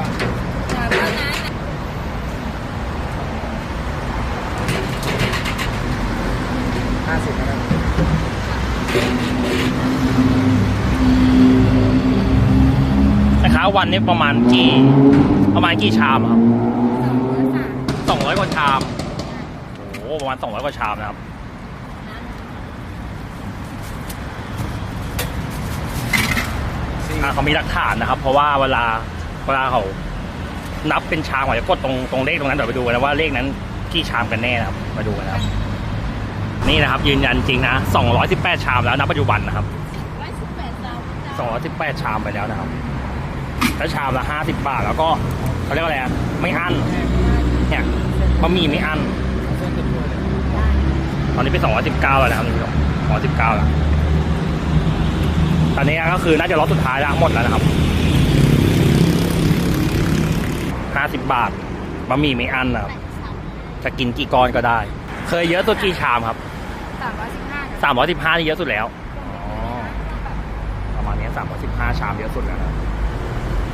บ้างานะครับวันนี้ประมาณกี่ประมาณกี่ชามครับสองร้อยกว่าชามโอ้ประมาณสองร้อยกว่าชามนะครับเขามีหลักฐานนะครับ เพราะว่าเวลา เวลาเขานับเป็นชามเขาจะกดตรงตรงเลขตรงนั้นเดี๋ยวไปดูกันนะว่าเลขนั้นกี่ชามกันแน่นะครับ มาดูกันนะครับ นี่นะครับ ยืนยันจริงนะ218 ชามแล้วณปัจจุบันนะครับร้อยสิบแปดสาม218ชามไปแล้วนะครับแล้วชามละ50 บาทแล้วก็เขาเรียกว่าอะไรอะไม่อั้นเนี่ยบะหมี่ไม่อั้นตอนนี้เป็น219แล้วนะครับนี่219แล้วตอนนี้ก็คือน่าจะล็อตสุดท้ายแล้วหมดแล้วนะครับ 50 บาทบะหมี่ไม่อั้นนะครับจะกินกี่ก้อนก็ได้ เคยเยอะสุดกี่ชามครับ สามร้อยสิบห้า315นี่เยอะสุดแล้ว อ๋อ ประมาณนี้315ชามเยอะสุดแล้วนะ